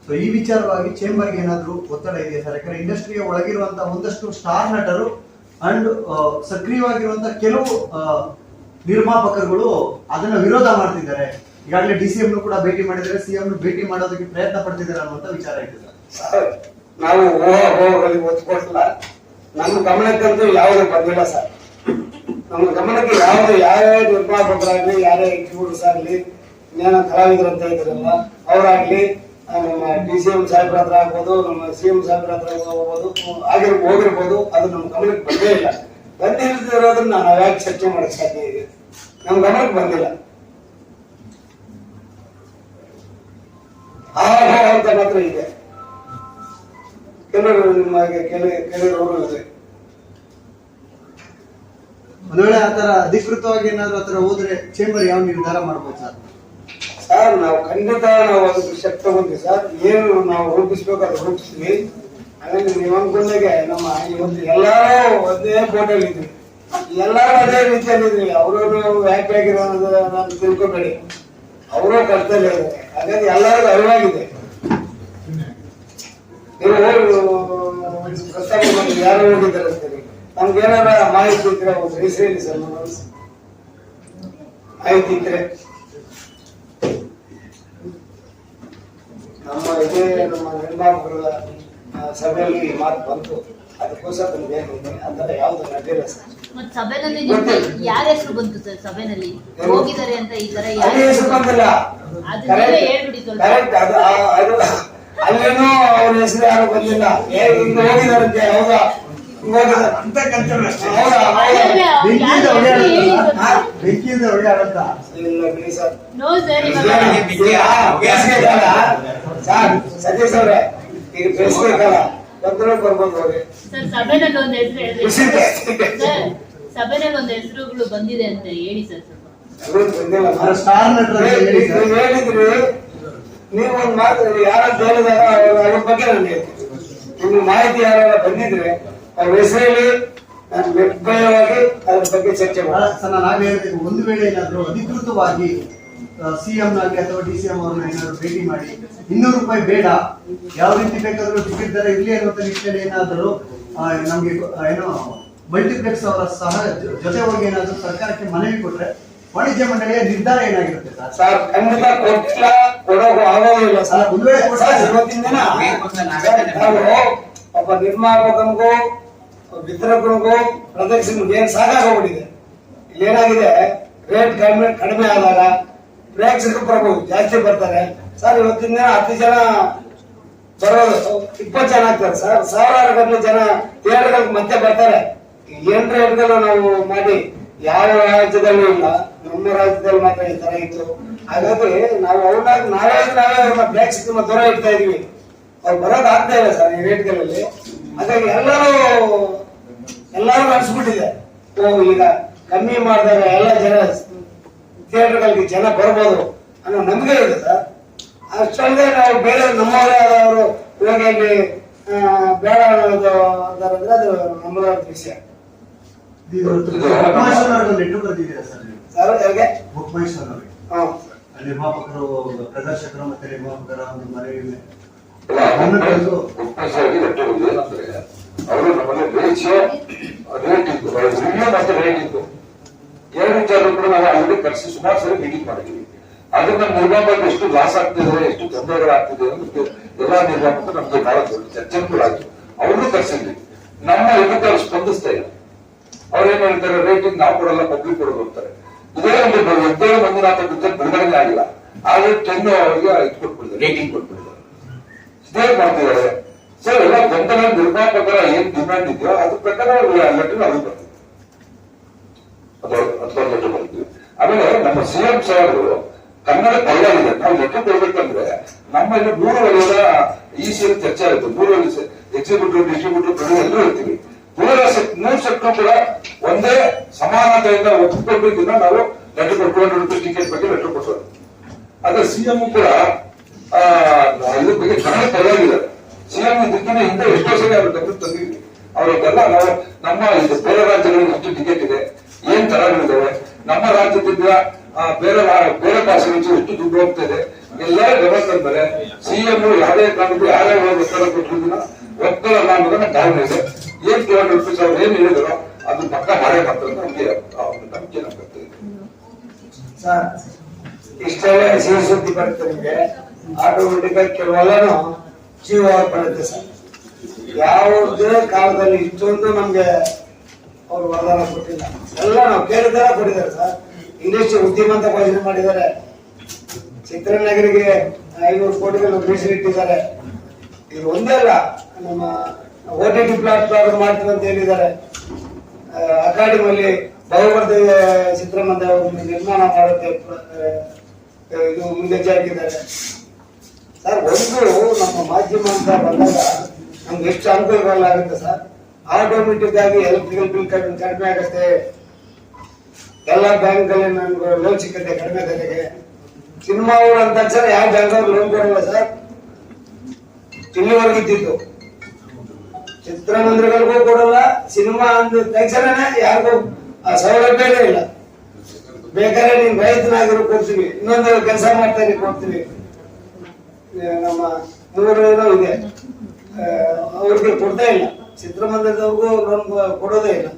ಸೊ ಈ ವಿಚಾರವಾಗಿ ಚೇಂಬರ್ಗೆ ಏನಾದರೂ ಒತ್ತಡ ಇದೆಯಾ ಸರ್ ಯಾಕಂದ್ರೆ ಇಂಡಸ್ಟ್ರಿಯ ಒಳಗಿರುವಂತ ಒಂದಷ್ಟು ಸ್ಟಾರ್ ನಟರು ಅಂಡ್ ಸಕ್ರಿಯವಾಗಿರುವಂತಹ ಕೆಲವು ನಿರ್ಮಾಪಕರುಗಳು ಅದನ್ನ ವಿರೋಧ ಮಾಡ್ತಿದ್ದಾರೆ. ಈಗಾಗಲೇ ಡಿ ಸಿ ಎಂ ಕೂಡ ಭೇಟಿ ಮಾಡಿದ್ದಾರೆ. ಸಿಎಂ ಭೇಟಿ ಮಾಡೋದಕ್ಕೆ ಪ್ರಯತ್ನ ಪಡ್ತಿದ್ದಾರೆ ಅನ್ನುವಂತ ವಿಚಾರ ಇದೆ ಸರ್ ನಾವು ಒತ್ತು ಕೊಟ್ಟಿಲ್ಲ ನಮ್ಮ ಗಮನಕ್ಕಂತೂ ಯಾವುದು ಬಂದಿಲ್ಲ ಸರ್ ನಮ್ಮ ಗಮನಕ್ಕೆ ಯಾವುದು, ಯಾರೇ ನಿರ್ಮಾಪಕರಾಗ್ಲಿ, ಯಾರೇ ಆಗ್ಲಿ ಇನ್ನೇನೋ ಕಲಾವಿದರು ಅಂತ ಇದ್ರಲ್ಲ ಅವರಾಗ್ಲಿ ನಮ್ಮ ಡಿ ಸಿ ಎಂ ಸಾಹೇಬ್ರ ಹತ್ರ ಆಗ್ಬೋದು, ನಮ್ಮ ಸಿ ಎಂ ಸಾಹೇಬ್ರ ಹತ್ರ ಹೋಗ್ಬೋದು ಆಗಿರ್ ಹೋಗಿರ್ಬೋದು, ಅದು ನಮ್ಮ ಗಮನಕ್ಕೆ ಬಂದೇ ಇಲ್ಲ. ಬಂದಿರೋದನ್ನ ನಾವು ಯಾಕೆ ಚರ್ಚೆ ಮಾಡಕ್ ಸಾಧ್ಯ ಇದೆ? ನಮ್ಮ ಗಮನಕ್ಕೆ ಬಂದಿಲ್ಲ. ಆ ಭಾವ ಅಂತ ಮಾತ್ರ ಇದೆ. ಕೆಲವರು ನಿಮ್ಮ ಕೆಲ, ಕೆಲವರು ಇದೆ ಒಂದ್ ವೇಳೆ ಆತರ ಅಧಿಕೃತವಾಗಿ ಏನಾದ್ರು ಆತರ ಹೋದ್ರೆ ಚೇಂಬರ್ ಯಾವ ನಿರ್ಧಾರ ಮಾಡ್ಬೋದು ಸರ್? ಸರ್, ನಾವು ಖಂಡಿತ ನಾವು ಒಂದು ಶಕ್ತ ಹೊಂದಿ ಸರ್. ಏನು ನಾವು ರೂಪಿಸ್ಬೇಕು ಅದು ರೂಪಿಸ್ತೀವಿ ಹಾಗಾಗಿ ನೀವು ಅನ್ಕೊಂಡಾಗೆ ನಮ್ಮ ಇವತ್ತು ಎಲ್ಲರೂ ಒಂದೇ ಫೋಟೋಲ್ ಇದ್ವಿ ಎಲ್ಲರೂ ಅದೇ ರೀತಿಯಲ್ಲಿ ಇದ್ವಿ ಅವ್ರವ್ರು ಹ್ಯಾಪಿ ಆಗಿರೋ ನಾನು ತಿಳ್ಕೊಬೇಡಿ. ಅವರು ಕರ್ತವ್ಯ ಇದೆ ಹಾಗಾಗಿ ಎಲ್ಲರಿಗೂ ಅರಿವಾಗಿದೆ. ನೀವು ಪ್ರಸ್ತಾಪ ಮಾಡಿ ಯಾರು ಹೋಗಿದ್ದಾರೆ ಅಂತೇಳಿ ನಮ್ಗೆ ಏನಾರ ಮಾಹಿತಿ ಇದ್ರೆ ಒಂದು ಹೆಸರೇಳಿ ಸರ್ ಮಾಹಿತಿ ಇದ್ರೆ. ನಮ್ಮ ಇದೇ ನಮ್ಮ ಆ, ಸಭೆಯಲ್ಲಿ ಈ ಮಾತು ಬಂತು. ಅದಕ್ಕೋಸ್ಕರ ಆ ಥರ ಯಾವ್ದು ನಡೆಯಲ್ಲ ಸರ್. ಮತ್ ಸಭೆನಲ್ಲಿ ಯಾರ ಹೆಸರು ಬಂತು ಸರ್ ಸಭೆನಲ್ಲಿ? ಹೋಗಿದ್ದಾರೆ ಅಂತ ಈ ತರ ಯಾರ ಅಲ್ಲಿ ಹೆಸರು ಬಂದಿಲ್ಲ. ಹೇಳ್ಬಿಡಿ ಕರೆಕ್ಟ್ ಅದು ಅಲ್ಲೇನೋ ಅವ್ರ ಹೆಸರು ಯಾರು ಬಂದಿಲ್ಲ. ಹೋಗಿದ್ದಾರಂತೆ ಹೋಗಿದಾರಂತೆ ಹೌದಾ? ಅಂತ ಅಷ್ಟೇ. ಬೆಂಕಿಯಿಂದ. ಬೆಂಕಿಯಿಂದ ಇಲ್ಲ ಬಿಡಿ ಸರ್ ನೋ ಸರ್ ಇವಾಗ ಬೇಸಿಗೆ ಕಾಲ ಸರ್ ಸತೀಶ್ ಅವ್ರೆ ಈಗ ಬರ್ಬೋದು ಸಭೆನಲ್ಲಿ ಒಂದ್ ಹೆಸರು ಸಭೆನಲ್ಲಿ ಒಂದ್ ಹೆಸರುಗಳು ಬಂದಿದೆ ಅಂತ ಹೇಳಿ ಸರ್. ನೀವು ಹೇಳಿದ್ರಿ ನೀವು ಒಂದು ಮಾತು ಯಾರ ಹೇಳಿದಾಗ ಅವ್ರ ಅವ್ರ ಬಗ್ಗೆ ನಾನು ಹೇಳ್ತೀನಿ. ನಿಮ್ಗೆ ಮಾಹಿತಿ ಯಾರ ಬಂದಿದ್ರೆ ನಾನು ನಿರ್ಭಯವಾಗಿ ಅದ್ರ ಬಗ್ಗೆ ಚರ್ಚೆ ಮಾಡ್ತೀನಿ. ಸರ್ ನಾನು ಆಗ್ಲೇ ಹೇಳ್ತೀನಿ ಒಂದು ವೇಳೆ ಏನಾದರೂ ಅಧಿಕೃತವಾಗಿ ಸಿಎಂ ಆಗಿ ಅಥವಾ ಡಿ ಸಿ ಎಂ ಅವ್ರನ್ನ ಏನಾದ್ರು ಭೇಟಿ ಮಾಡಿ ಇನ್ನೂರು ರೂಪಾಯಿ ಬೇಡ. ಯಾವ ರೀತಿ ಬೇಕಾದ್ರೂ ಟಿಕೆಟ್ ದರ ಇರ್ಲಿ ಅನ್ನೋ ನಿಟ್ಟಿನಲ್ಲಿ ಏನಾದರೂ ನಮಗೆ ಏನೋ ಮಲ್ಟಿಪ್ಲೆಕ್ಸ್ ಅವರ ಸಹ ಜೊತೆ ಹೋಗಿ ಏನಾದ್ರು ಸರ್ಕಾರಕ್ಕೆ ಮನವಿ ಕೊಟ್ರೆ ವಾಣಿಜ್ಯ ಮಂಡಳಿಯ ನಿರ್ಧಾರ ಏನಾಗಿರುತ್ತೆ ಸರ್? ಸರ್ ಖಂಡಿತ ಕೊಟ್ಟಿಲ್ಲ ಕೊಡೋಕು ಆಗೋದಿಲ್ಲ ಸರ್. ಒಂದು ವೇಳೆ ಇವತ್ತಿನ ನಾವು ಒಬ್ಬ ನಿರ್ಮಾಪಕನಿಗೂ ವಿತರಕನಿಗೂ ಪ್ರದರ್ಶನಿಗೂ ಏನ್ ಸಾಕಾಗೋಗ್ಬಿಟ್ಟಿದೆ ಇಲ್ಲಿ ಏನಾಗಿದೆ? ರೇಟ್ ಕಡಿಮೆ ಕಡಿಮೆ ಆದಾಗ ಪ್ರೇಕ್ಷಕ ಪ್ರಭು ಜಾಸ್ತಿ ಬರ್ತಾರೆ. ಸರ್, ಇವತ್ತಿನ ದಿನ ಹತ್ತು ಜನ ಬರೋದು ಇಪ್ಪತ್ತು ಜನ ಆಗ್ತಾರೆ ಸರ್. ಸಾವಿರಾರು ಗಂಟೆ ಜನ ಥಿಯೇಟರ್ಗಳಿಗೆ ಮತ್ತೆ ಬರ್ತಾರೆ. ಏನ್ ರೇಟ್ಗಳು ನಾವು ಮಾಡಿ? ಯಾವ ರಾಜ್ಯದಲ್ಲೂ ಇಲ್ಲ. ನಮ್ಮ ರಾಜ್ಯದಲ್ಲಿ ಮಾತ್ರ ಈ ತರ ಇತ್ತು. ಹಾಗಾಗಿ ನಾವು ಅವ್ರನ್ನ ನಾವೇ ನಾವೇ ಅವ್ರನ್ನ ಪ್ರೇಕ್ಷಕ ದೂರ ಇಡ್ತಾ ಇದೀವಿ. ಅವ್ರು ಬರೋದಾಗ್ತಾ ಇಲ್ಲ ಸರ್ ಈ ರೇಟ್ಗಳಲ್ಲಿ ಹಾಗಾಗಿ ಎಲ್ಲರೂ ಎಲ್ಲರೂ ಅನ್ಸ್ಬಿಟ್ಟಿದೆ ಓ ಈಗ ಕಮ್ಮಿ ಮಾಡಿದಾಗ ಎಲ್ಲ ಜನ ಥಿಯೇಟರ್ಗಳಿಗೆ ಜನ ಬರ್ಬೋದು ಅನ್ನೋ ನಂಬಿಕೆ ಇದೆ ಸರ್. ಅಷ್ಟಲ್ಲದೆ ನಾವು ಬೇರೆ ನಮ್ಮವರೇ ಆದವರು ಇವಾಗ ಇಲ್ಲಿ ಬೇಡ ಅನ್ನೋದು ಅಂದ್ರೆ ಅದು ನಮ್ಮದ ವಿಷಯ. ನಿರ್ಮಾಪಕರು ಪ್ರದರ್ಶಕರು ಮತ್ತೆ ನಿರ್ಮಾಪಕರ ಒಂದು ಮನೆಯಲ್ಲಿ ಅವರು ನಮ್ಮಲ್ಲಿ ರೇಷಿಯೋ ರೇಟ್ ಇತ್ತು ರೇಟ್ ಇತ್ತು ಎರಡು ವಿಚಾರ ಕೂಡ ನಾವು ಅಲ್ಲಿ ಕರೆಸಿ ಸುಮಾರು ಸರಿ ಮೀಟಿಂಗ್ ಮಾಡಿದ್ದೀವಿ ಅದನ್ನ ನಿರ್ಮಾಪಕರು ಎಷ್ಟು ಲಾಸ್ ಆಗ್ತಿದೆ, ಎಷ್ಟು ತೊಂದರೆಗಳಾಗ್ತಿದೆ ಅಂತ ಎಲ್ಲ ನಿರ್ಮಾಪಕರು ನಮ್ಗೆ ಬಹಳ ದೊಡ್ಡ ಆಯ್ತು ಅವ್ರನ್ನೂ ಕರೆಸಿದ್ವಿ. ನಮ್ಮ ಇದಕ್ಕೆ ಅವ್ರು ಸ್ಪಂದಿಸ್ತಾ ಇಲ್ಲ. ಅವ್ರೇನ್ ಹೇಳ್ತಾರೆ ರೇಟಿಂಗ್ ನಾವು ಕೊಡಲ್ಲ ಪಬ್ಲಿಕ್ ಕೊಡೋದು ಅಂತಾರೆ. ಇದೇ ಒಂದು ಎದ್ದೇಳು ಮಂಜುನಾಥ ಪಿಕ್ಚರ್ ಬಿಡುಗಡೆ ಆಗಿಲ್ಲ. ಆದ್ರೆ ಟೆನ್ ಅವರಿಗೆ ಇದು ಕೊಟ್ಬಿಡಿದ್ದಾರೆ ರೇಟಿಂಗ್ ಕೊಟ್ಬಿಡಿದ್ದಾರೆ ಇದೇ ಮಾಡ್ತಿದ್ದಾರೆ. ಸರ್, ಎಲ್ಲ ನಿರ್ಮಾಣ ಪ್ರಕಾರ ಏನ್ ಡಿಮ್ಯಾಂಡ್ ಇದೆಯೋ ಅದ್ರ ಪ್ರಕಾರ ಲೆಟರ್ ಅದು ಬರ್ತದೆ ಅಥವಾ ಲೆಟರ್ ಬರ್ತೀವಿ ಆಮೇಲೆ ನಮ್ಮ ಸಿಎಂ ಸರ್ ಕನ್ನಡ ತಯಾರಿದೆ ನಾವು ಲೆಟರ್ ಕೊಡ್ಬೇಕಂದ್ರೆ ನಮ್ಮ ಇಲ್ಲಿ ಮೂರು ವಲಯದ ಈ ಸಿ ಚರ್ಚೆ ಆಗುತ್ತೆ ಮೂರು ವಲಯ ಎಕ್ಸಿಕ್ಯೂಟಿವ್ ಡಿಸ್ಟ್ರಿಬ್ಯೂಟರ್ ಪ್ರೊಡ್ಯೂಸರ್ ಎಲ್ಲರೂ ಇರ್ತೀವಿ. ಮೂರ ಮೂರು ಸೆಕ್ಟರ್ ಕೂಡ ಒಂದೇ ಸಮಾನತೆಯಿಂದ ಒಪ್ಪಿಕೊಂಡಿದ್ದ ನಾವು ಲೆಟರ್ ರುಪೀಸ್ ಟಿಕೆಟ್ ಬಗ್ಗೆ ಲೆಟರ್ ಕೊಟ್ಟರು ಸಿ ಸಿಎಂ ಕೂಡ ಇದ್ರ ಬಗ್ಗೆ ಕನ್ನಡ ಪರವಾಗಿದ್ದಾರೆ ಸಿಎಂ ಇದಕ್ಕಿಂತ ಹಿಂದೆ ಎಷ್ಟೋ ಸರಿ ಅವ್ರ ಗಮನ ತಂದಿದ್ವಿ ಅವರಿಗೆಲ್ಲ ನಾವು ನಮ್ಮ ಇದು ಬೇರೆ ರಾಜ್ಯಗಳಿಗೆ ಎಷ್ಟು ಟಿಕೆಟ್ ಇದೆ. ಏನ್ ತರಗಳಿದ್ದಾವೆ ನಮ್ಮ ರಾಜ್ಯದಿಂದ ಬೇರೆ ಬೇರೆ ಭಾಷೆಗಳಿಗೆ ಎಷ್ಟು ದುಡ್ಡು ಹೋಗ್ತಾ ಇದೆ? ಎಲ್ಲರೂ ಗಮನ ತಂದರೆ ಸಿಎಂ ಯಾವುದೇ ಕಾರಣಕ್ಕೂ ಯಾರೇ ಒತ್ತಡ ಕೊಟ್ಟಿರೋದಿಲ್ಲ ಒತ್ತಡ ಅನ್ನೋದನ್ನ ಕಾರಣ ಇದೆ. ಏನ್ ಕಿಲೋಮೀಟರ್ ರುಪೀಸ್ ಅವ್ರು ಏನ್ ಹೇಳಿದ್ರು ಅದು ಪಕ್ಕ ಮಾಡೇ ಬರ್ತದೆ ನಮಗೆ ನಂಬಿಕೆ ನಮ್ಗೆ ಇಷ್ಟೇ ಸಿಹಿ ಸುದ್ದಿ ಬರುತ್ತೆ ನಿಮಗೆ. ಆಟೋಮೆಟಿಕ್ ಆಗಿ ಕೆಲವೆಲ್ಲನೂ ಜೀವ ಬರುತ್ತೆ ಸರ್. ಯಾವುದೇ ಕಾಲದಲ್ಲಿ ಇಷ್ಟೊಂದು ನಮ್ಗೆ ಅವ್ರು ವರದಾನ ಕೊಟ್ಟಿಲ್ಲ. ಎಲ್ಲ ನಾವು ಕೇಳಿದಾರ ಕೊಟ್ಟಿದ್ದಾರೆ ಸರ್. ಇಂಗ್ಲಿಷ್ ಉದ್ಯಮಂತ ಯೋಜನೆ ಮಾಡಿದ್ದಾರೆ. ಚಿತ್ರನಗರಿಗೆ ಐನೂರು ಕೋಟಿಗಳು ಮೀಸಲಿಟ್ಟಿದ್ದಾರೆ ಇದು ಒಂದೇ ಅಲ್ಲ, ನಮ್ಮ ಓ ಟಿ ಟಿ ಪ್ಲಾಟ್ಫಾರ್ಮ್ ಮಾಡ್ತೀವಿ ಅಂತ ಹೇಳಿದ್ದಾರೆ. ಅಕಾಡೆಮಿಯಲ್ಲಿ ಭಯವರ್ಧ ಚಿತ್ರಮಂದಿರ ನಿರ್ಮಾಣ ಮಾಡುತ್ತೆ ಇದು ಮುಂದೆ ಹಾಕಿದ್ದಾರೆ ಸರ್ ಒಂದು ನಮ್ಮ ಮಾಧ್ಯಮ ಅಂತ ಬಂದಾಗ ನಮ್ಗೆ ಎಷ್ಟು ಅನುಕೂಲಗಳಾಗುತ್ತೆ ಸರ್. ಆಟೋಮೆಟಿಕ್ ಆಗಿ ಎಲೆಕ್ಟ್ರಿಕಲ್ ಬಿಲ್ ಕಡಿಮೆ ಆಗುತ್ತೆ. ಎಲ್ಲ ಬ್ಯಾಂಕ್ ಅಲ್ಲಿ ನಮ್ಗೆ ಲೋನ್ ಸಿಕ್ಕತ್ತೆ ಕಡಿಮೆ ಜೊತೆಗೆ ಸಿನಿಮಾ ಅಂತ ಸರ್, ಯಾವ ಬ್ಯಾಂಕ್ ಲೋನ್ ಕೊಡಲ್ಲ ಸರ್. ಇಲ್ಲಿವರೆಗೂ ಇದ್ದಿತ್ತು ಚಿತ್ರಮಂದಿರಗಳಿಗೂ ಕೊಡಲ್ಲ, ಸಿನಿಮಾ ಅಂದ ತಕ್ಷಣನೇ ಯಾರಿಗೂ ಆ ಸೌಲಭ್ಯನೇ ಇಲ್ಲ. ಬೇಕಾದ್ರೆ ನೀನ್ ರೈತನಾಗಿರೋ ಕೊಡ್ತೀವಿ ಇನ್ನೊಂದು ಕೆಲಸ ಮಾಡ್ತಾ ಇರಿ ಕೊಡ್ತೀವಿ ನಮ್ಮ ಮೂರು ಏನೋ ಇದೆ ಅವ್ರಿಗೆ ಕೊಡ್ತಾ ಇಲ್ಲ. ಚಿತ್ರಮಂದಿರದವ್ರಿಗೂ ಲೋನ್ ಕೊಡೋದೇ ಇಲ್ಲ.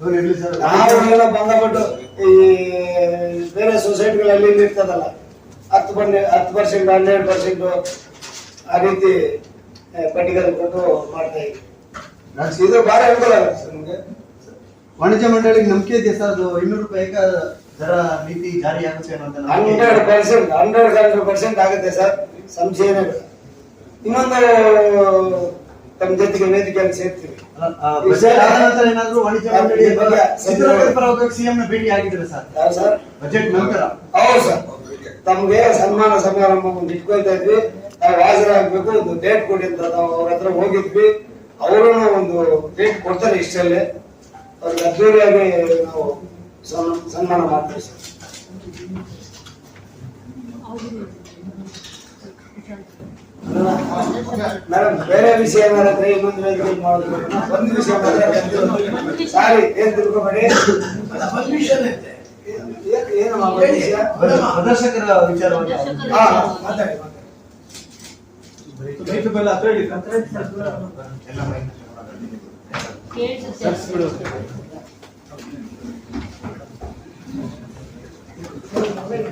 ಅವ್ರು ಇರ್ಲಿ ಸರ್ ನಾವು ಏನೋ ಬಂದಬಿಟ್ಟು ಈ ಬೇರೆ ಸೊಸೈಟಿಗಳಲ್ಲಿ ಇರ್ತದಲ್ಲ ಹತ್ತು ಬಂಡೆ ಹತ್ತು ಪರ್ಸೆಂಟ್ ಹನ್ನೆರಡು ಪರ್ಸೆಂಟ್ ಆ ರೀತಿ ಬಡ್ಡಿಗಳು ಕೊಟ್ಟು ಮಾಡ್ತಾ ಇದ್ವಿ. ಇದು ಭಾರಿ ಅನುಕೂಲ ಆಗುತ್ತೆ ಸರ್ ನಮ್ಗೆ. ವಾಣಿಜ್ಯ ಮಂಡಳಿಗೆ ನಂಬಿಕೆ ಇದೆ ಸರ್ ಅದು ಇನ್ನೂರು ರೂಪಾಯಿ ದರ ನೀತಿ ಜಾರಿ ಆಗುತ್ತೆ? Hundred percent hundred hundred percent ಆಗುತ್ತೆ ಸರ್. ಸಂಶಯನೇ ಬೇಡ ಇನ್ನೊಂದು ತಮ್ಮ ಜೊತೆಗೆ ವೇದಿಕೆಯಲ್ಲಿ ಸೇರ್ತೀವಿ. ಅಲ್ಲ, ಆ, ನಂತರ ಏನಾದ್ರು ವಾಣಿಜ್ಯ ಮಂಡಳಿ ಈ ಬಗ್ಗೆ ಚಿತ್ರದುರ್ಗದ ಪರವಾಗಿ ಸಿಎಂ ನ ಭೇಟಿ ಆಗಿದ್ರೆ ಸರ್? ಯಾವ ಸರ್? ಬಜೆಟ್ ನಂತರ. ಹೌದು ಸರ್. ತಮ್ಗೆ ಸನ್ಮಾನ ಸಮಾರಂಭ ಒಂದು ಇಟ್ಕೊಳ್ತಾ ಇದ್ವಿ. ನಾವು ಹಾಜರಾಗಬೇಕು. ಒಂದು ಡೇಟ್ ಕೊಡಿ ಅಂತ ನಾವು ಅವ್ರ ಹತ್ರ ಹೋಗಿದ್ವಿ. ಅವರು ಒಂದು ಡೇಟ್ ಕೊಡ್ತಾರೆ ಇಷ್ಟಲ್ಲೇ ಅವ್ರಿಗೆ ಅದ್ದೂರಿಯಾಗಿ ನಾವು ಸನ್ಮಾನ ಮಾಡ್ತೀವಿ ಸರ್. ಮೇಡಮ್ ಬೇರೆ ವಿಷಯ ಏನಾದ್ರೆ ಇನ್ನೊಂದು ವೇದಿಕೆ ಮಾಡೋದು ಒಂದು ವಿಷಯ ಸಾರಿ ಏನ್ ತಿಳ್ಕೊಬೇಡಿ. ಏ- ಏನಮ್ಮ ಉದ್ದೇಶ? ಪ್ರದರ್ಶಕರ.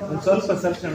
ಒಂದ್ ಸ್ವಲ್ಪ ಸರ್ಚಣ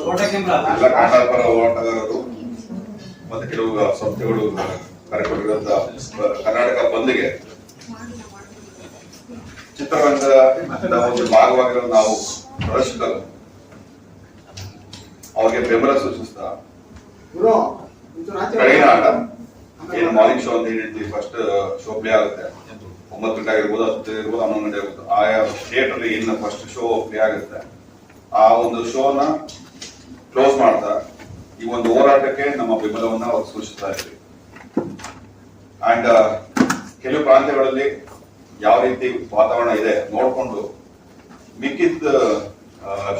ಎಲ್ಲ ಹೋರಾಟಗಾರರು ಮತ್ತೆ ಕೆಲವು ಸಂಸ್ಥೆಗಳು ಕರೆಕೊಟ್ಟಿರುವಂತ ಕರ್ನಾಟಕ ಬಂದ್ಗೆ ಚಿತ್ರರಂಗದ ಒಂದು ಭಾಗವಾಗಿರೋ ನಾವು ಪ್ರದರ್ಶಕರು. ಅವ್ರಿಗೆ ಬೆಂಬಲ ಸೂಚಿಸ್ತಾ ಕಡೆಯ ಆಟ. ಏನು ಮಾರ್ನಿಂಗ್ ಶೋ ಅಂತ ಹೇಳಿದ್ವಿ ಫಸ್ಟ್ ಶೋ ಪ್ಲೇ ಆಗುತ್ತೆ. ಒಂಬತ್ತು ಗಂಟೆ ಆಗಿರ್ಬೋದು ಹತ್ತು ಇರ್ಬೋದು ಹನ್ನೊಂದು ಗಂಟೆ ಆಗಿರ್ಬೋದು. ಆಯಾ ಥಿಯೇಟರ್ ಅಲ್ಲಿ ಏನು ಫಸ್ಟ್ ಶೋ ಪ್ಲೇ ಆಗುತ್ತೆ. ಆ ಒಂದು ಶೋನ ಕ್ಲೋಸ್ ಮಾಡ್ತಾ ಈ ಒಂದು ಹೋರಾಟಕ್ಕೆ ನಮ್ಮ ಬೆಂಬಲವನ್ನ ಸೂಚಿಸ್ತಾ ಇದ್ವಿ ಅಂಡ್ ಕೆಲವು ಪ್ರಾಂತ್ಯಗಳಲ್ಲಿ ಯಾವ ರೀತಿ ವಾತಾವರಣ ಇದೆ ನೋಡಿಕೊಂಡು ಮಿಕ್ಕಿದ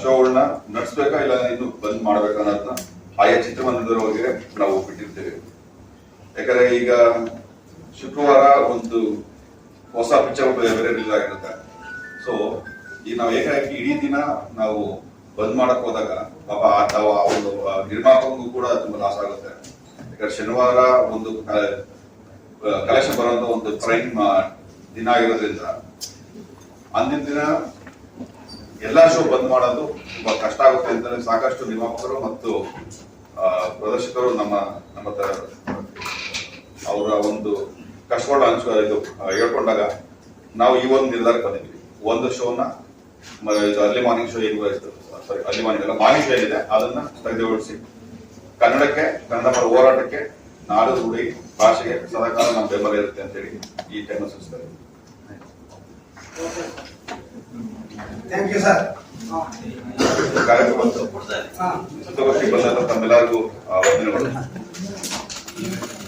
ಶೋಗಳನ್ನ ನಡೆಸ್ಬೇಕಾ ಇಲ್ಲ ಇನ್ನು ಬಂದ್ ಮಾಡ್ಬೇಕಾ ಅನ್ನೋದನ್ನ ಆಯಾ ಚಿತ್ರಮಂದಿರದವರಿಗೆ ನಾವು ಬಿಟ್ಟಿರ್ತೇವೆ ಯಾಕಂದ್ರೆ ಈಗ ಶುಕ್ರವಾರ ಒಂದು ಹೊಸ ಪಿಕ್ಚರ್ ಬೇರೆ ರಿಲೀಸ್ ಆಗಿರುತ್ತೆ. ಸೊ ಈಗ ನಾವು ಏಕಾಏಕಿ ಇಡೀ ದಿನ ನಾವು ಬಂದ್ ಮಾಡಕ್ ಹೋದಾಗ ಪಾಪ ಅಥವಾ ಒಂದು ನಿರ್ಮಾಪಕ ಕೂಡ ತುಂಬಾ ಲಾಸ್ ಆಗುತ್ತೆ. ಯಾಕಂದ್ರೆ ಶನಿವಾರ ಒಂದು ಕಲೆಕ್ಷನ್ ಬರುವಂತ ಒಂದು ಪ್ರೈಮ್ ದಿನ ಆಗಿರೋದ್ರಿಂದ ಅಂದಿನ ದಿನ ಎಲ್ಲಾ ಶೋ ಬಂದ್ ಮಾಡೋದು ತುಂಬಾ ಕಷ್ಟ ಆಗುತ್ತೆ ಅಂತ ಸಾಕಷ್ಟು ನಿರ್ಮಾಪಕರು ಮತ್ತು ಪ್ರದರ್ಶಕರು ನಮ್ಮ ನಮ್ಮ ಅವರ ಒಂದು ಕಷ್ಟಗಳು ಹಂಚ ಇದು ಹೇಳ್ಕೊಂಡಾಗ ನಾವು ಈ ಒಂದು ನಿರ್ಧಾರಕ್ಕೆ ಬಂದಿದ್ವಿ. ಒಂದು ಶೋನ ಅರ್ಲಿ ಮಾರ್ನಿಂಗ್ ಶೋ ಏನು ಸಾರಿ ಅರ್ಲಿ ಮಾರ್ನಿಂಗ್ ಅಲ್ಲ ಮಾರ್ನಿಂಗ್ ಶೋ ಏನಿದೆ? ಅದನ್ನ ತೆಗೆದುಗೊಳಿಸಿ. ಕನ್ನಡಕ್ಕೆ ಕನ್ನಡ ಪರ ಹೋರಾಟಕ್ಕೆ ನಾಡು ರೂಢಿ ಭಾಷೆಗೆ ಸದಾಕಾಲ ನಮ್ಮ ಬೆಂಬಲ ಇರುತ್ತೆ ಅಂತೇಳಿ ಈ ಟೈಮ್ ಸೂಚಿಸ್ತಾರೆ. ಥ್ಯಾಂಕ್ ಯು ಸರ್ ಕಾರ್ಯಕ್ರಮ ಹಾ ಸುತ್ತಗೋಷ್ಠಿ ಬಂದಂತ ತಮ್ಮೆಲ್ಲರಿಗೂ ಆ, ವಂದನೆಗಳು.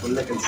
ಒಳ್ಳೆ ಕೆಲಸ